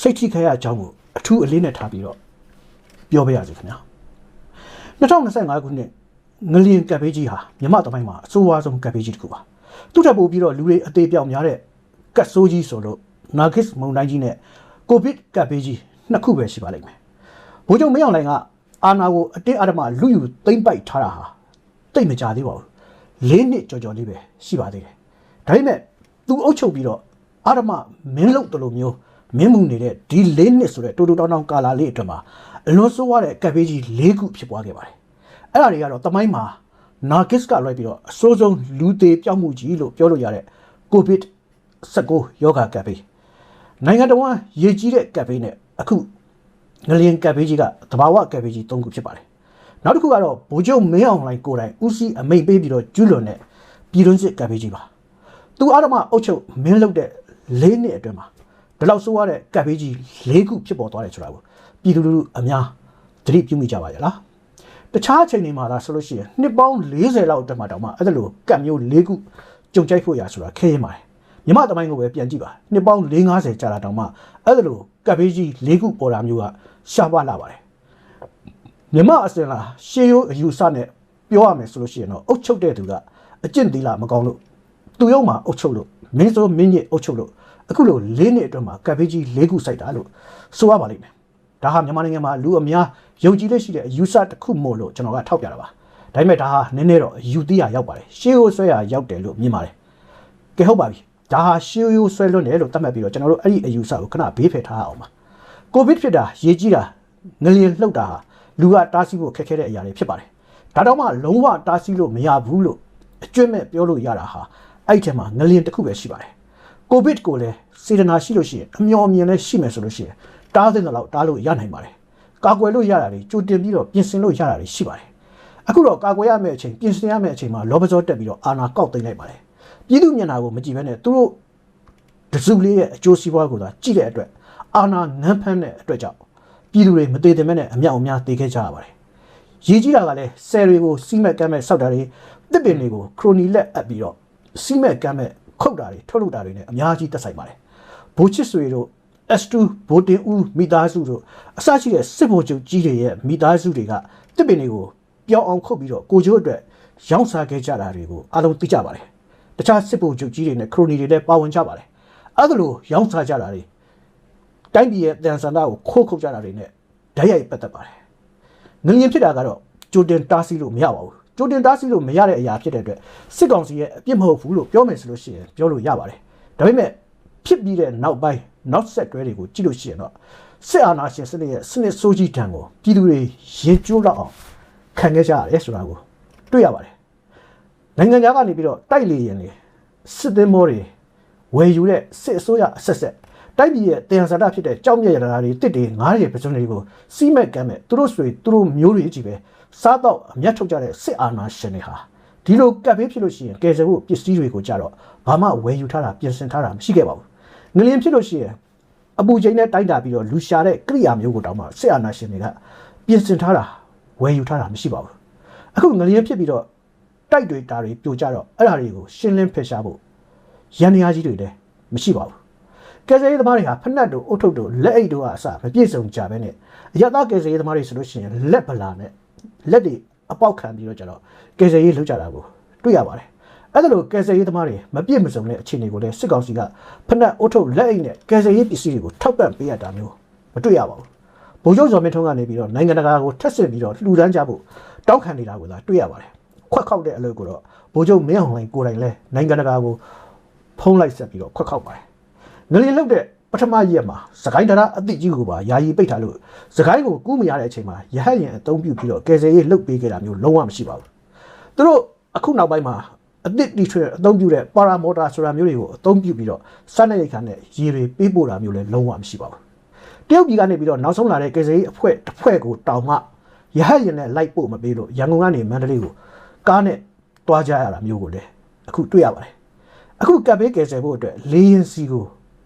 စိတ်ထိခိုက်ရအကြောင်းကိုအထူးအလေးနဲ့ထားပြီးတော့ပြောပြရစီခင်ဗျာ2025ခုနှစ်ငလျင်ကပ်ဘေးကြီးဟာမြမတမိုင်းမှာအဆိုးဝါးဆုံးကပ်ဘေးကြီးတစ်ခုပါ သူ့ထပ်ပို့ပြီးတော့လူတွေအသေးပြောင်များတဲ့ကတ်ဆိုးကြီးဆိုလို့နာဂစ်မုန်တိုင်းကြီးနဲ့ကိုဗစ်ကပ်ဘေးကြီးနှစ်ခုပဲရှိပါလိမ့်မယ်ဘိုးချုပ်မင်းအောင်လှိုင်ကအာနာကိုအတင်းအဓမ္မလူယူသိမ့်ပိုက်ထားတာဟာတိတ်မကြသေးပါဘူးလေးနှစ်ကြော်ကြော်လေးပဲရှိပါသေးတယ်ဒါပေမဲ့သူအုပ်ချုပ်ပြီးတော့အာရမမင်းလုပ်တယ်လို့မျိုးမင်းမှုနေတဲ့ဒီ၄နှစ်ဆိုတဲ့တူတူတောင်းတောင်းကာလာလေးအတွက်မှာအလွန်ဆိုးရတဲ့ကပ်ဘေးကြီး၄ခုဖြစ်ပွားခဲ့ပါတယ်။အဲ့ဒါတွေကတော့တမိုင်းမှာ နာဂစ်ကလွှဲပြီးတော့အဆိုးဆုံးလူသေးပြောက်မှုကြီးလို့ပြောလို့ရတဲ့ကိုဗစ်19ယောဂကပ်ဘေးနိုင်ငံတော်ဝန်ရေကြီးတဲ့ကပ်ဘေးနဲ့အခုငလျင်ကပ်ဘေးကြီးကတဘာဝကပ်ဘေးကြီး၃ခုဖြစ်ပါတယ်။နောက်တစ်ခုကတော့ဗိုလ်ချုပ်မင်းအောင်လှိုင်ကိုယ်တိုင်ဦးစီးအမိန့်ပေးပြီးတော့ကျူးလွန်တဲ့ပြည်တွင်းစစ်ကပ်ဘေးကြီးပါ။သူအာရမအုတ်ချုပ်မင်းလုပ်တဲ့၄နှစ်အတွင်းမှာဒီလောက်ဆိုးရတဲ့ကပ်ဘေးကြီး၄ခုဖြစ်ပေါ်သွားတယ်ဆိုတာကိုပြည်သူလူထုအများသတိပြုမိကြပါရဲ့လား တခြားအချိန်တွေမှာလားဆိုလို့ရှိရင်နှစ်ပေါင်း40လောက်အတွင်းမှာတောင်မှအဲ့ဒါလိုကပ်မျိုး၄ခုကြုံကြိုက်ဖို့ရဆိုတာခဲရင်ပါတယ်မြမတမိုင်းကိုပဲပြန်ကြည့်ပါနှစ်ပေါင်း50ကြာတာတောင်မှအဲ့ဒါလိုကပ်ဘေးကြီး၄ခုပေါ်တာမျိုးကရှားပါလာပါတယ်မြမအစင်လာရှေးရိုးအယူဆနဲ့ပြောရမယ်ဆိုလို့ရှိရင်တော့အုတ်ချုပ်တဲ့သူကအကျင့်သီလမကောင်းလို့သူရုံမှာအုတ်ချုပ်လို့မင်းစိုးမင်းကြီးအုတ်ချုပ်လို့အခုလို၄နှစ်အတွင်းမှာကပ်ဘေးကြီး၄ခုစိုက်တာလို့ဆိုရပါလိမ့်မယ် ဒါဟာမြန်မာနိုင်ငံမှာလူအများယုံကြည်လက်ရှိတဲ့အယူဆတစ်ခုမို့လို့ကျွန်တော်ကထောက်ပြတာပါဒါပေမဲ့ဒါဟာနည်းနည်းတော့အယူသီးရရောက်ပါတယ်ရှေးရိုးဆွဲရရောက်တယ်လို့မြင်ပါတယ်ကဲဟုတ်ပါပြီဒါဟာရှေးရိုးဆွဲလွန်းတယ်လို့သတ်မှတ်ပြီးတော့ကျွန်တော်တို့အဲ့ဒီအယူဆကိုခဏဘေးဖယ်ထားအောင်ပါကိုဗစ်ဖြစ်တာရေးကြီးတာငလျင်လှုပ်တာဟာလူကတားဆီးဖို့ခက်ခဲတဲ့အရာတွေဖြစ်ပါတယ်ဒါတော့မှလုံးဝတားဆီးလို့မရဘူးလို့အကျွတ်မဲ့ပြောလို့ရတာဟာအဲ့ဒီထဲမှာငလျင်တစ်ခုပဲရှိပါတယ်ကိုဗစ်ကိုလည်းစေတနာရှိလို့ရှိရင်အမျော်အမြင်လည်းရှိမယ်ဆိုလို့ရှိရင် တားတဲ့လောက်တားလို့ရနိုင်ပါတယ်ကာကွယ်လို့ရတာတွေကြိုတင်ပြီးတော့ပြင်ဆင်လို့ရတာတွေရှိပါတယ်အခုတော့ကာကွယ်ရမယ့်အချိန်ပြင်ဆင်ရမယ့်အချိန်မှာလောဘဇောတက်ပြီးတော့အာနာကောက်သိမ်းလိုက်ပါတယ်ပြည်သူမျက်နှာကိုမကြည့်ဘဲနဲ့သူတို့တစုလေးရဲ့အကျိုးစီးပွားကိုသာကြည့်တဲ့အတွက်အာနာငန်းဖမ်းတဲ့အတွက်ကြောင့်ပြည်သူတွေမသေးတဲ့မဲ့နဲ့အမြောက်အများသေခဲ့ကြရပါတယ်။ရည်ကြီးတာကလည်းဆယ်တွေကိုစီးမက်ကမ်းမဲ့စောက်တာတွေတစ်ပင်တွေကိုခရိုနီလက်အပ်ပြီးတော့စီးမက်ကမ်းမဲ့ခုတ်တာတွေထုတ်လုပ်တာတွေနဲ့အများကြီးတက်ဆိုင်ပါတယ်။ဘိုးချစ်ဆွေတို့ S2 ဘိုတင်ဦးမိသားစုတို့အစရှိတဲ့စစ်ဗိုလ်ချုပ်ကြီးတွေရဲ့မိသားစုတွေကတစ်ပင်တွေကိုပြောင်းအောင်ခုတ်ပြီးတော့ကိုကျိုးအတွက်ရောင်းစားခဲ့ကြတာတွေကိုအားလုံးသိကြပါတယ်။တခြားစစ်ဗိုလ်ချုပ်ကြီးတွေနဲ့ခရိုနီတွေလည်းပါဝင်ကြပါတယ်။အဲ့ဒါလိုရောင်းစားကြတာတွေတိုင်းပြည်ရဲ့တန်ဆန္ဒကိုခိုးခုတ်ကြတာတွေနဲ့ဓာတ်ရိုက်ပတ်သက်ပါတယ်။ငလျင်ဖြစ်တာကတော့ကြိုတင်တားဆီးလို့မရပါဘူး။ကြိုတင်တားဆီးလို့မရတဲ့အရာဖြစ်တဲ့အတွက်စစ်ကောင်စီရဲ့အပြစ်မဟုတ်ဘူးလို့ပြောမယ်ဆိုလို့ရှိရင်ပြောလို့ရပါတယ်။ဒါပေမဲ့ ဖြစ်ပြီးတဲ့နောက်ပိုင်းနောက်ဆက်တွဲတွေကိုကြည့်လို့ရှိရင်တော့စစ်အာဏာရှင်စနစ်ရဲ့စနစ်ဆိုးကြီးတံကိုပြည်သူတွေရင်ကျိုးလောက်အောင်ခံခဲ့ကြရတယ်ဆိုတာကိုတွေ့ရပါတယ်။နိုင်ငံခြားကနေပြီးတော့တိုက်လေရင်လေစစ်သင်းမောတွေဝဝယ်ယူတဲ့စစ်အစိုးရအဆက်ဆက်တိုက်ပြည်ရဲ့တရားစတာဖြစ်တဲ့ကြောက်မြက်ရတာတွေတစ်တွေငားတွေပစုံတွေကိုစီးမဲ့ကမ်းမဲ့သူတို့ဆွေသူတို့မျိုးတွေကြီးပဲစားတော့အမျက်ထုတ်ကြတဲ့စစ်အာဏာရှင်တွေဟာဒီလိုကပ်ဘေးဖြစ်လို့ရှိရင်ကယ်ဆယ်ဖို့ပစ္စည်းတွေကိုကြတော့ဘာမှဝယ်ယူထားတာပြင်ဆင်ထားတာမရှိခဲ့ပါဘူး ငလျင်ဖြစ်လို့ရှိရင်အပူချိန်နဲ့တိုက်တာပြီးတော့လူရှာတဲ့ကိရိယာမျိုးကိုတောင်းမှစစ်အာဏာရှင်တွေကပြင်ဆင်ထားတာဝယ်ယူထားတာမရှိပါဘူးအခုငလျင်ဖြစ်ပြီးတော့တိုက်တွေတာတွေပြိုကျတော့အဲ့ဒါတွေကိုရှင်းလင်းဖယ်ရှားဖို့ရန်ရာကြီးတွေလည်းမရှိပါဘူးကယ်ဆယ်ရေးသမားတွေဟာဖက်နှက်တို့အုတ်ထုပ်တို့လက်အိတ်တို့ကအစမပြည့်စုံကြပဲနဲ့အရသာကယ်ဆယ်ရေးသမားတွေဆိုလို့ရှိရင်လက်ဗလာနဲ့လက်တွေအပေါက်ခံပြီးတော့ကျတော့ကယ်ဆယ်ရေးလုပ်ကြတာကိုတွေ့ရပါတယ် အဲ့ဒါလိုကယ်ဆယ်ရေးသမားတွေမပြည့်မစုံတဲ့အခြေအနေကိုလည်းစစ်ကောင်စီကဖက်နှက်အုတ်ထုပ်လက်အိတ်နဲ့ကယ်ဆယ်ရေးပစ္စည်းတွေကိုထောက်ပံ့ပေးရတာမျိုးမတွေ့ရပါဘူးဗိုလ်ချုပ်ဇော်မင်းထွန်းကနေပြီးတော့နိုင်ငံတကာကိုထက်ဆင့်ပြီးတော့လှူဒန်းကြဖို့တောင်းခံနေတာကိုသာတွေ့ရပါတယ်ခွက်ခောက်တဲ့အလုပ်ကိုတော့ဗိုလ်ချုပ်မင်းအောင်လှိုင်ကိုယ်တိုင်လဲနိုင်ငံတကာကိုဖုံးလိုက်ဆက်ပြီးတော့ခွက်ခောက်ပါတယ်ငလျင်လောက်တဲ့ပထမရက်မှာစကိုင်းတရားအသစ်ကြီးကိုပါယာယီပိတ်ထားလို့စကိုင်းကိုကူးမရတဲ့အချိန်မှာရဟတ်ရင်အသုံးပြုပြီးတော့ကယ်ဆယ်ရေးလှုပ်ပေးခဲ့တာမျိုးလုံးဝမရှိပါဘူးသူတို့အခုနောက်ပိုင်းမှာ အသစ်တီထွေအသုံးပြုတဲ့ပါရာမော်တာဆိုတာမျိုးတွေကိုအသုံးပြုပြီးတော့စက်နေရိတ်ခါနဲ့ရေတွေပေးပို့တာမျိုးလည်းလုံးဝမရှိပါဘူးတရုတ်ပြည်ကနေပြီးတော့နောက်ဆုံးလာတဲ့ကယ်ဆယ်ရေးအဖွဲ့တစ်ဖွဲ့ကိုတောင်မှရဟတ်ရင်နဲ့လိုက်ပို့မပေးလို့ရန်ကုန်ကနေမန္တလေးကိုကားနဲ့တွားကြရတာမျိုးကိုလည်းအခုတွေ့ရပါတယ်အခုကပ်ဘေးကယ်ဆယ်ဖို့အတွက်လေးရင်စီကို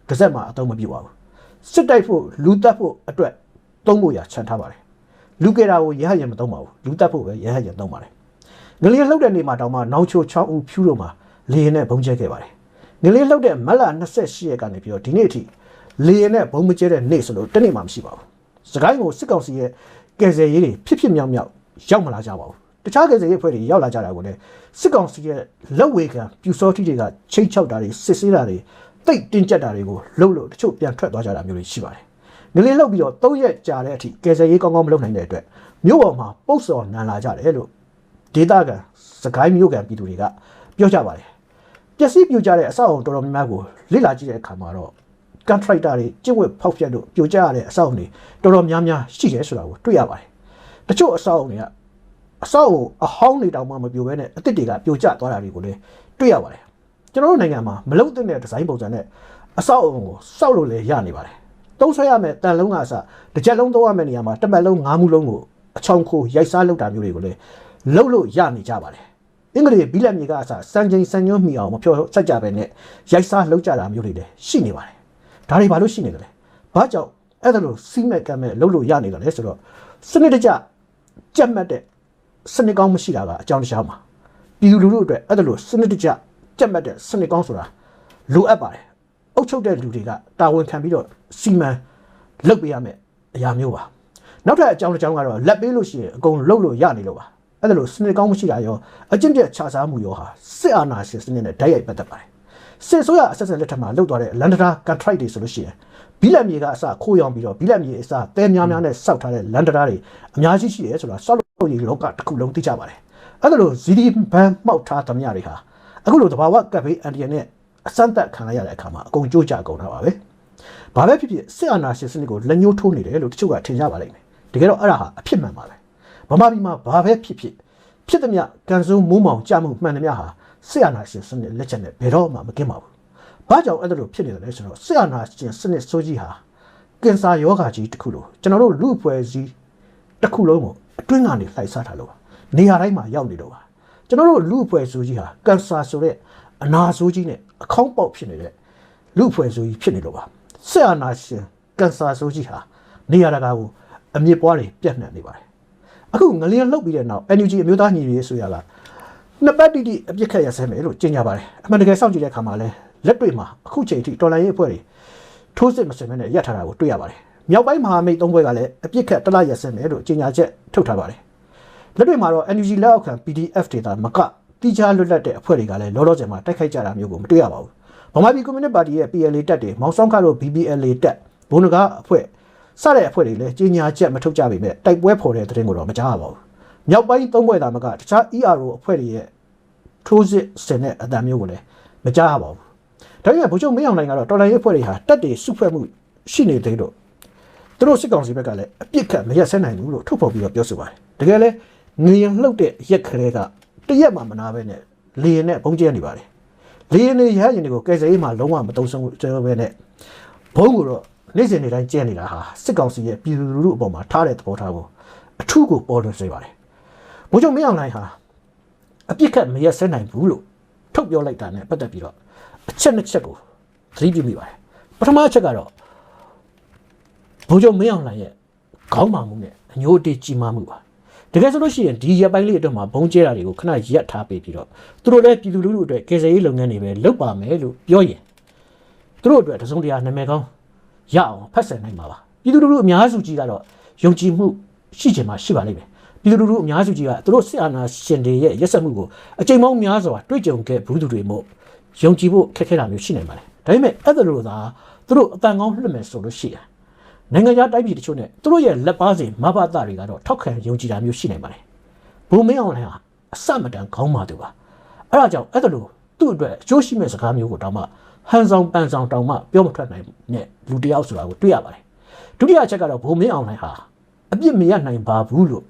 တစ်စက်မှအသုံးမပြုပါဘူးစစ်တိုက်ဖို့လူတက်ဖို့အတွက်သုံးဖို့ရခြံထားပါတယ်လူကယ်တာကိုရဟရင်မသုံးပါဘူးလူတက်ဖို့ပဲရဟရင်သုံးပါတယ် ငလျင်လှုပ်တဲ့နေ့မှာတောင်မှနောင်ချို6ဦးဖြူးတို့မှာလေရင်နဲ့ဘုံကျဲခဲ့ပါတယ်ငလျင်လှုပ်တဲ့မက်လာ28ရက်ကနေပြီးတော့ဒီနေ့အထိလေရင်နဲ့ဘုံမကျဲတဲ့နေ့ဆိုလို့တစ်နေ့မှမရှိပါဘူးစကိုင်းကိုစစ်ကောင်စီရဲ့ကယ်ဆယ်ရေးတွေဖြစ်ဖြစ်မြောက်မြောက်ရောက်မလာကြပါဘူးတခြားကယ်ဆယ်ရေးအဖွဲ့တွေရောက်လာကြတာကိုလည်းစစ်ကောင်စီရဲ့လက်ဝေခံပြူစောတိတွေကချိတ်ချောက်တာတွေစစ်ဆေးတာတွေတိတ်တင်းကျပ်တာတွေကိုလှုပ်လို့တချို့ပြန်ထွက်သွားကြတာမျိုးတွေရှိပါတယ်ငလင်းလှုပ်ပြီးတော့၃ရက်ကြာတဲ့အထိကယ်ဆယ်ရေးကောင်းကောင်းမလုပ်နိုင်တဲ့အတွက်မြို့ပေါ်မှာပုတ်စော်နန်လာကြတယ်လို့ ဒေတာကန်စကိုင်းမြို့ကန်ပြည်သူတွေကပြောကြပါတယ်ပျက်စီးပြိုကျတဲ့အဆောက်အုံတော်တော်များများကိုလစ်လာကြည့်တဲ့အခါမှာတော့ contractor တွေကျင့်ဝတ်ဖောက်ဖျက်လို့ပြိုကျရတဲ့အဆောက်အုံတွေတော်တော်များများရှိတယ်ဆိုတာကိုတွေ့ရပါတယ်တချို့အဆောက်အုံတွေကအဆောက်အုံအဟောင်းတွေတောင်မှမပြိုဘဲနဲ့အစ်စ်တွေကပြိုကျသွားတာတွေကိုလည်းတွေ့ရပါတယ်ကျွန်တော်တို့နိုင်ငံမှာမလုံတဲ့ဒီဇိုင်းပုံစံနဲ့အဆောက်အုံကိုစောက်လို့လည်းရနေပါတယ်သုံးဆွဲရမယ်တန်လုံးကအစတစ်ချက်လုံးသုံးရမယ်နေရာမှာတစ်ပတ်လုံးငါးမှုလုံးကိုအချောင်ခိုရိုက်စားလုပ်တာမျိုးတွေကိုလည်း လုပ်လို့ရနေကြပါတယ်အင်္ဂလိပ်ဘီလက်မြေကအစစံချိန်စံညွှန်းမိအောင်မဖြောဆက်ကြပဲနဲ့ရိုက်စားလုပ်ကြတာမျိုးတွေလည်းရှိနေပါတယ်ဒါတွေဘာလို့ရှိနေကြလဲဘာကြောင့်အဲ့ဒါလို့စီးမဲ့ကမ်းမဲ့လုပ်လို့ရနေကြလဲဆိုတော့စနစ်တကျကြက်မှတ်တဲ့စနစ်ကောင်းမရှိတာကအကြောင်းတရားမှာပြည်သူလူထုအတွက်အဲ့ဒါလို့စနစ်တကျကြက်မှတ်တဲ့စနစ်ကောင်းဆိုတာလိုအပ်ပါတယ်အုပ်ချုပ်တဲ့လူတွေကတာဝန်ခံပြီးတော့စီမံလုပ်ပေးရမယ်အရာမျိုးပါနောက်ထပ်အကြောင်းတစ်ကြောင်းကတော့လက်ပေးလို့ရှိရင်အကုန်လုပ်လို့ရနေလို့ပါ အဲ့ဒါလို့စနစ်ကောင်းမရှိတာရောအကျင့်ပြတ်ခြားစားမှုရောဟာစစ်အာဏာရှင်စနစ်နဲ့ဓာတ်ရိုက်ပတ်သက်ပါတယ်စစ်ဆိုရအဆက်ဆက်လက်ထက်မှာလုပ်သွားတဲ့လန်ဒတာကန်ထရိုက်တွေဆိုလို့ရှိရင်ဘီလက်မြေကအစခိုးရောင်ပြီးတော့ဘီလက်မြေအစတဲများများနဲ့စောက်ထားတဲ့လန်ဒတာတွေအများကြီးရှိတယ်ဆိုတာစောက်လို့ရေလောကတစ်ခုလုံးသိကြပါတယ်အဲ့ဒါလို့ ZD ဘန်မှောက်ထားသမျှတွေဟာအခုလိုတဘာဝကပ်ဘေးအန်တီယန်နဲ့အစမ်းသက်ခံရရတဲ့အခါမှာအကုန်ကြိုးကြအကုန်ထားပါပဲဘာပဲဖြစ်ဖြစ်စစ်အာဏာရှင်စနစ်ကိုလက်ညှိုးထိုးနေတယ်လို့တချို့ကထင်ကြပါလိမ့်မယ်တကယ်တော့အဲ့ဒါဟာအဖြစ်မှန်ပါပဲ ဗမာပြည်မှာဘာပဲဖြစ်ဖြစ်ဖြစ်သမျှကန်စုံမိုးမောင်ကြမှုမှန်သမျှဟာစစ်အာဏာရှင်စနစ်လက်ချက်နဲ့ဘယ်တော့မှမကင်းပါဘူးဘာကြောင့်အဲ့ဒါလိုဖြစ်နေတယ်လဲဆိုတော့စစ်အာဏာရှင်စနစ်ဆိုးကြီးဟာကင်ဆာယောဂါကြီးတစ်ခုလို့ကျွန်တော်တို့လူအဖွဲ့အစည်းတစ်ခုလုံးကိုအတွင်းကနေလှိုက်စားထားလို့ပါနေရာတိုင်းမှာရောက်နေတော့ပါကျွန်တော်တို့လူအဖွဲ့ဆိုကြီးဟာကင်ဆာဆိုတဲ့အနာဆိုးကြီးနဲ့အခေါင်းပေါက်ဖြစ်နေတဲ့လူအဖွဲ့ဆိုကြီးဖြစ်နေတော့ပါဆက်အာနာရှင်ကင်ဆာဆိုးကြီးဟာနေရာတကာကိုအမြင့်ပွားတွေပြန့်နှံ့နေပါတယ် အခုငလျင်လှုပ်ပြီးတဲ့နောက် NUG အမျိုးသားညီညွတ်ရေးဆိုရကနှစ်ပတ်တိတိအပြစ်ခတ်ရဆဲမယ်လို့ကြေညာပါတယ်အမှန်တကယ်စောင့်ကြည့်တဲ့အခါမှာလဲလက်တွေ့မှာအခုချိန်ထိတော်လိုင်းရေးအဖွဲ့တွေထိုးစစ်မစင်မဲနဲ့ရပ်ထားတာကိုတွေ့ရပါတယ်မြောက်ပိုင်းမဟာမိတ်သုံးဘက်ကလည်းအပြစ်ခတ်တလားရဆဲမယ်လို့ကြေညာချက်ထုတ်ထားပါတယ်လက်တွေ့မှာတော့ NUG လက်အောက်ခံ PDF ဒေတာမကတိကျလွတ်လပ်တဲ့အဖွဲ့တွေကလည်းလောလောဆယ်မှာတိုက်ခိုက်ကြတာမျိုးကိုမတွေ့ရပါဘူးဗမာပြည်ကွန်မြူနစ်ပါတီရဲ့ PLA တက်တွေမောင်ဆောင်ခါတို့ BBLA တက်ဘုံနဂါအဖွဲ့ စတဲ့အဖွဲ့တွေလည်းကြီးညာချက်မထုတ်ကြပေမဲ့တိုက်ပွဲဖော်တဲ့တဲ့တင်ကိုတော့မကြားရပါဘူးမြောက်ပိုင်းသုံးဘွဲ့သားမကတခြား ERO အဖွဲ့တွေရဲ့ထိုးစစ်ဆင်တဲ့အတန်မျိုးကိုလည်းမကြားရပါဘူးဒါပေမဲ့ဗိုလ်ချုပ်မင်းအောင်လှိုင်ကတော့တော်လိုင်းရေးအဖွဲ့တွေဟာတက်တွေစုဖွဲ့မှုရှိနေသေးတော့သူတို့စစ်ကောင်စီဘက်ကလည်းအပြစ်ခတ်မရက်စဲနိုင်ဘူးလို့ထုတ်ဖော်ပြီးတော့ပြောဆိုပါတယ်တကယ်လဲငရင်လှုပ်တဲ့ရက်ခရဲကတရက်မှမနာပဲနဲ့လေရင်နဲ့ဘုံကျဲနေပါတယ်လေရင်တွေရဟရင်တွေကိုကယ်ဆယ်ရေးမှာလုံးဝမတုံ့ဆုံးဘူးကျွန်တော်ပဲနဲ့ဘုံကိုတော့ နေ့စဉ်နေ့တိုင်းကျဲနေတာဟာစစ်ကောင်စီရဲ့ပြည်သူလူထုအပေါ်မှာထားတဲ့သဘောထားကိုအထူးကိုပေါ်လွင်စေပါတယ်ဘုံချုပ်မင်းအောင်လှိုင်ဟာအပြစ်ခတ်မရက်စဲနိုင်ဘူးလို့ထုတ်ပြောလိုက်တာနဲ့ပတ်သက်ပြီးတော့အချက်နှစ်ချက်ကိုသတိပြုမိပါတယ်ပထမအချက်ကတော့ဘုံချုပ်မင်းအောင်လှိုင်ရဲ့ခေါင်းမာမှုနဲ့အညိုအတေးကြီးမားမှုပါတကယ်ဆိုလို့ရှိရင်ဒီရက်ပိုင်းလေးအတွက်မှာဘုံကျဲတာတွေကိုခဏရက်ထားပေးပြီးတော့သူတို့လည်းပြည်သူလူထုအတွက်ကယ်ဆယ်ရေးလုပ်ငန်းတွေပဲလုပ်ပါမယ်လို့ပြောရင်သူတို့အတွက်တစုံတရာနာမည်ကောင်း ရအောင်ဖတ်ဆယ်နိုင်မှာပါပြည်သူလူထုအများစုကြီးကတော့ယုံကြည်မှုရှိချင်မှရှိပါလိမ့်မယ်ပြည်သူလူထုအများစုကြီးကသူတို့စစ်အာဏာရှင်တွေရဲ့ရက်စက်မှုကိုအကြိမ်ပေါင်းများစွာတွေ့ကြုံခဲ့ဘူးသူတွေမို့ယုံကြည်ဖို့ခက်ခဲတာမျိုးရှိနိုင်ပါတယ်ဒါပေမဲ့အဲ့ဒါလိုသာသူတို့အတန်ကောင်းလွတ်မယ်ဆိုလို့ရှိရင်နိုင်ငံခြားတိုင်းပြည်တချို့နဲ့သူတို့ရဲ့လက်ပါစီမဘတာတွေကတော့ထောက်ခံယုံကြည်တာမျိုးရှိနိုင်ပါတယ်။ဘုံမင်းအောင်လှိုင်ဟာအစမတန်ခေါင်းမာသူပါ။အဲဒါကြောင့်အဲ့ဒါလို့သူ့အတွက်အကျိုးရှိမဲ့စကားမျိုးကိုတောင်မှ ဟန်ဆောင်ပန်ဆောင်တောင်မှပြောမထွက်နိုင်တဲ့လူတစ်ယောက်ဆိုတာကိုတွေ့ရပါတယ်။ဒုတိယအချက်ကတော့ဘုံမင်းအောင်လှိုင်ဟာအပြစ်မရနိုင်ပါဘူးလို့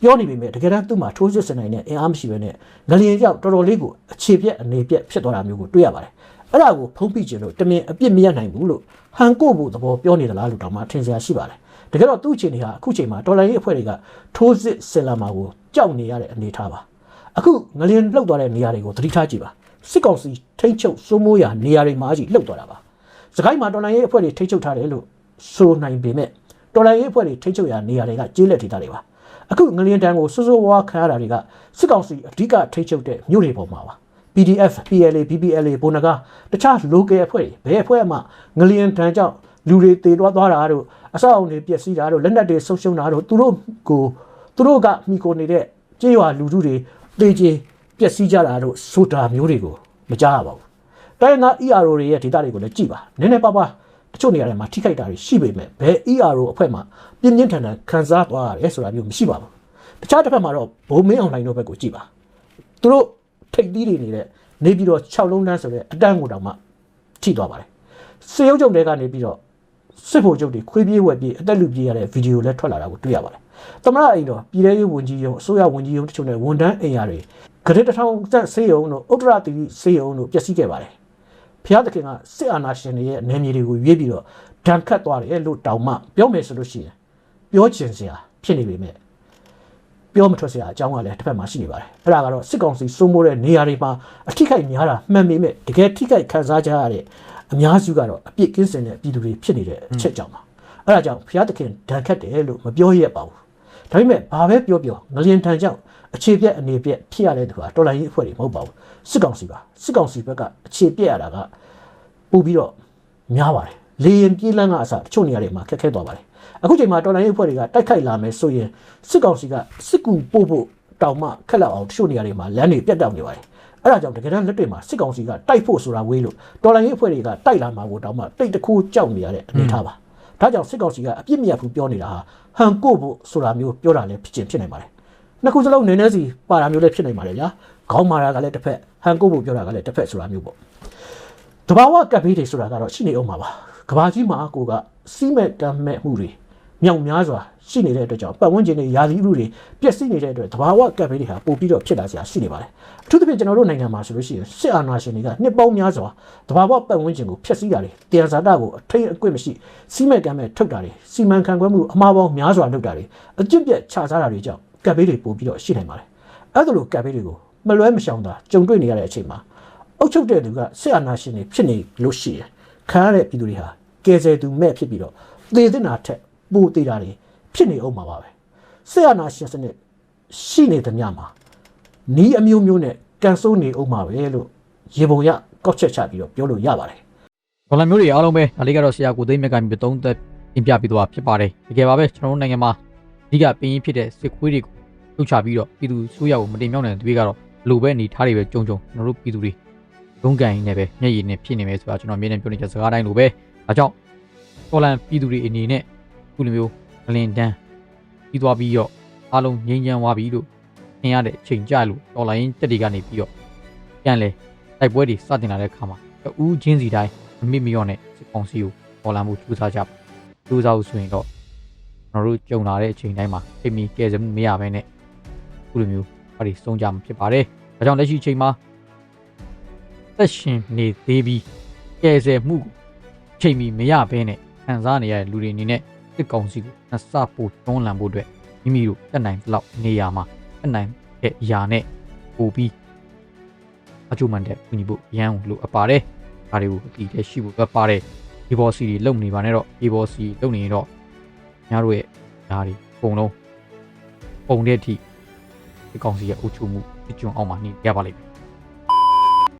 ပြောနေပေမဲ့တကယ်တမ်းသူ့မှာထိုးစစ်ဆင်နိုင်တဲ့အင်အားမရှိဘဲနဲ့ငလျင်ကြောင့်တော်တော်လေးကိုအခြေပြက်အနေပြက်ဖြစ်သွားတာမျိုးကိုတွေ့ရပါတယ်။အဲ့ဒါကိုဖုံးပြခြင်းလို့တမင်အပြစ်မရနိုင်ဘူးလို့ဟန်ကို့ဖို့သဘောပြောနေသလားလို့တောင်မှထင်စရာရှိပါတယ်။တကယ်တော့သူ့အခြေအနေဟာအခုချိန်မှာတော်လိုင်းရေးအဖွဲ့တွေကထိုးစစ်ဆင်လာမှာကိုကြောက်နေရတဲ့အနေအထားပါ။အခုငလျင်လှုပ်သွားတဲ့နေရာတွေကိုသတိထားကြည့်ပါ။ စစ်ကောင်စီထိမ့်ချုပ်စိုးမိုးရာနေရာတွေမှာကြီးလှုပ်သွားတာပါ။စကိုင်းမှာတော်လိုင်းရေးအဖွဲ့တွေထိမ့်ချုပ်ထားတယ်လို့ဆိုနိုင်ပေမဲ့တော်လိုင်းရေးအဖွဲ့တွေထိမ့်ချုပ်ရာနေရာတွေကကျေးလက်ဒေသတွေပါ။အခုငလျင်တန်းကိုစိုးစိုးဝါးခံရတာတွေကစစ်ကောင်စီအဓိကထိမ့်ချုပ်တဲ့မြို့တွေပေါ်မှာပါ PDF PLA BPLA ဘုံနဂါတခြား local အဖွဲ့တွေဘယ်အဖွဲ့မှငလျင်တန်းကြောင့်လူတွေတေသွားသွားတာတို့အဆောက်အအုံတွေပျက်စီးတာတို့လက်နက်တွေဆုံးရှုံးတာတို့သူတို့ကိုသူတို့ကမိကိုနေတဲ့ကြေးရွာလူထုတွေတေချေ ပျက်စီးကြတာတို့ဆိုတာမျိုးတွေကိုမကြားရပါဘူးတိုင်းငါ ERO တွေရဲ့ data တွေကိုလည်းကြည့်ပါနည်းနည်းပါးပါးတချို့နေရာတွေမှာထိခိုက်တာတွေရှိပေမဲ့ဘယ် ERO အဖွဲ့မှပြင်းပြင်းထန်ထန်ခံစားသွားရတယ်ဆိုတာမျိုးမရှိပါဘူးတခြားတစ်ဖက်မှာတော့ဘုံမင်းအောင်လှိုင်တို့ဘက်ကိုကြည့်ပါသူတို့ထိတ်သီးတွေနေတဲ့နေပြီးတော့6လုံးတန်းဆိုတဲ့အတန်းကိုတောင်မှထိသွားပါတယ်စေရုပ်ချုပ်တွေကနေပြီးတော့စစ်ဖို့ချုပ်တွေခွေးပြေးဝက်ပြေးအသက်လူပြေးရတဲ့ဗီဒီယိုလည်းထွက်လာတာကိုတွေ့ရပါတယ် သမရအိမ်တော်ပြည်ထောင်ရေးဝန်ကြီးရုံးအစိုးရဝန်ကြီးရုံးတချို့နဲ့ဝန်ထမ်းအိမ်ယာတွေဂရစ်တစ်ထောင်သက်စေယုံတို့ဥတ္တရတီစေယုံတို့ပျက်စီးခဲ့ပါတယ်ဖျားသခင်ကစစ်အာဏာရှင်တွေရဲ့အနေမြေတွေကိုရွေးပြီးတော့ဒဏ်ခတ်သွားတယ်လို့တောင်မှပြောမယ်ဆိုလို့ရှိရင်ပြောချင်စရာဖြစ်နေပေမဲ့ပြောမထွက်စရာအကြောင်းကလည်းတစ်ဖက်မှာရှိနေပါတယ်အဲ့ဒါကတော့စစ်ကောင်စီစိုးမိုးတဲ့နေရာတွေမှာအထိခိုက်များတာမှန်ပေမဲ့တကယ်ထိခိုက်ခံစားကြရတဲ့အများစုကတော့အပြစ်ကင်းစင်တဲ့ပြည်သူတွေဖြစ်နေတဲ့အချက်ကြောင့်ပါအဲ့ဒါကြောင့်ဘုရားသခင်ဒဏ်ခတ်တယ်လို့မပြောရပါဘူး ဒါပေမဲ့ဘာပဲပြောပြောငလျင်တန်ကြောင့်အခြေပြက်အနေပြက်ဖြစ်ရတဲ့သူဟာတော်လိုင်းရေးအဖွဲ့တွေမဟုတ်ပါဘူးစစ်ကောင်စီပါစစ်ကောင်စီဘက်ကအခြေပြက်ရတာကပို့ပြီးတော့များပါတယ်လေရင်ပြေးလန်းကအစားတချို့နေရာတွေမှာခက်ခဲသွားပါတယ်အခုချိန်မှာတော်လိုင်းရေးအဖွဲ့တွေကတိုက်ခိုက်လာမယ်ဆိုရင်စစ်ကောင်စီကစစ်ကူပို့ဖို့တောင်မှခက်လောက်အောင်တချို့နေရာတွေမှာလမ်းတွေပြတ်တောက်နေပါတယ်အဲ့ဒါကြောင့်တကယ်တမ်းလက်တွေမှာစစ်ကောင်စီကတိုက်ဖို့ဆိုတာဝေးလို့တော်လိုင်းရေးအဖွဲ့တွေကတိုက်လာမှာကိုတောင်မှတိတ်တခုကြောက်နေရတဲ့အနေအထားပါဒါကြောင့်စစ်ကောင်စီကအပြစ်မရဘူးပြောနေတာဟာ ဟန်ကို့ဖို့ဆိုတာမျိုးပြောတာလည်းဖြစ်ချင်းဖြစ်နိုင်ပါတယ်နှစ်ခုစလုံးနည်းနည်းစီပါတာမျိုးလည်းဖြစ်နိုင်ပါတယ်ဗျာခေါင်းမာတာကလည်းတစ်ဖက်ဟန်ကို့ဖို့ပြောတာကလည်းတစ်ဖက်ဆိုတာမျိုးပေါ့တဘာဝကပ်ဘေးတွေဆိုတာကတော့ရှိနေအောင်ပါပါကဘာကြီးမှာကိုကစီးမဲ့ကမ်းမဲ့မှုတွေ မြောက်များစွာရှိနေတဲ့အတွက်ကြောင့်ပတ်ဝန်းကျင်တွေယာစီဥတွေပျက်စီးနေတဲ့အတွက်တဘာဝကပ်ဘေးတွေဟာပို့ပြီးတော့ဖြစ်လာစရာရှိနေပါတယ်အထူးသဖြင့်ကျွန်တော်တို့နိုင်ငံမှာဆိုလို့ရှိရင်စစ်အာဏာရှင်တွေကနှစ်ပေါင်းများစွာတဘာဝပတ်ဝန်းကျင်ကိုဖျက်ဆီးတာတွေတရားစာတကိုအထိန်အကွက်မရှိစီးမဲ့ကမ်းမဲ့ထုတ်တာတွေစီမံခန့်ခွဲမှုအမှားပေါင်းများစွာလုပ်တာတွေအကျင့်ပြတ်ခြစားတာတွေကြောင့်ကပ်ဘေးတွေပို့ပြီးတော့ရှိနိုင်ပါတယ်အဲ့ဒါလိုကပ်ဘေးတွေကိုမလွဲမရှောင်တာကြုံတွေ့နေရတဲ့အချိန်မှာအုပ်ချုပ်တဲ့သူကစစ်အာဏာရှင်တွေဖြစ်နေလို့ရှိရင်ခံရတဲ့ပြည်သူတွေဟာကယ်ဆယ်သူမဲ့ဖြစ်ပြီးတော့သေတဲ့နာထက် ပိုသေးတာတွေဖြစ်နေအောင်မှာပါပဲစစ်အာဏာရှင်စနစ်ရှိနေသမျှမှာနီးအမျိုးမျိုးနဲ့ကန်ဆိုးနေအောင်မှာပဲလို့ရေပုံရကောက်ချက်ချပြီးတော့ပြောလို့ရပါတယ်ဒေါ်လာမျိုးတွေအားလုံးပဲဒါလေးကတော့ဆရာကိုသိမ်းမြက်ကပြီးသုံးသက်ပြင်ပြပြီးသွားဖြစ်ပါတယ်တကယ်ပါပဲကျွန်တော်တို့နိုင်ငံမှာအဓိကပင်ကြီးဖြစ်တဲ့စစ်ခွေးတွေကိုလှုပ်ချပြီးတော့ပြည်သူဆိုးရကိုမတင်မြောက်နိုင်တဲ့တွေကတော့လိုပဲအနေထားတွေပဲကြုံကြုံကျွန်တော်တို့ပြည်သူတွေရုန်းကန်ရင်းနဲ့ပဲမျက်ရည်နဲ့ဖြစ်နေမယ်ဆိုတာကျွန်တော်အမြဲတမ်းပြောနေကြစကားတိုင်းလိုပဲဒါကြောင့်တော်လန်ပြည်သူတွေအနေနဲ့ ခုလိုမျိုးဂလင်တန်းပြီးသွားပြီးတော့အားလုံးငြိမ်းချမ်းသွားပြီလို့ထင်ရတဲ့အချိန်ကြလို့တော်လိုင်းတက်တွေကနေပြီးတော့ပြန်လဲတိုက်ပွဲတွေစတင်လာတဲ့အခါမှာတူးချင်းစီတိုင်းမမစ်မလျော့နဲ့စစ်ကောင်စီကိုပေါ်လာမှုကြိုးစားကြပါကြိုးစားလို့ဆိုရင်တော့ကျွန်တော်တို့ကြုံလာတဲ့အချိန်တိုင်းမှာအိမ်မီကယ်ဆယ်မှုမရဘဲနဲ့ခုလိုမျိုးဘာတွေစုံကြမှာဖြစ်ပါတယ်ဒါကြောင့်လက်ရှိအချိန်မှာသက်ရှင်နေသေးပြီးကယ်ဆယ်မှုကိုအချိန်မီမရဘဲနဲ့ခံစားနေရတဲ့လူတွေအနေနဲ့ စစ်ကောင်စီကိုနှစပို့တွန်းလှန်ဖို့အတွက်မိမိတို့တက်နိုင်သလောက်နေရာမှာတက်နိုင်တဲ့အရာနဲ့ပို့ပြီးအကျိုးမှန်တဲ့ညီဖို့ရန်ကိုလိုအပ်ပါတယ်။ဒါတွေကိုအတီးတဲ့ရှိဖို့ပဲပါတယ်။ဒီဘောစီတွေလုံနေပါနဲ့တော့ဒီဘောစီလုံနေရင်တော့ညားတို့ရဲ့ဓာတ်တွေအကုန်လုံးပုံတဲ့အထိဒီကောင်စီရဲ့အုပ်ချုပ်မှုအကျွန်းအောင်မှနေရပါလိမ့်မယ်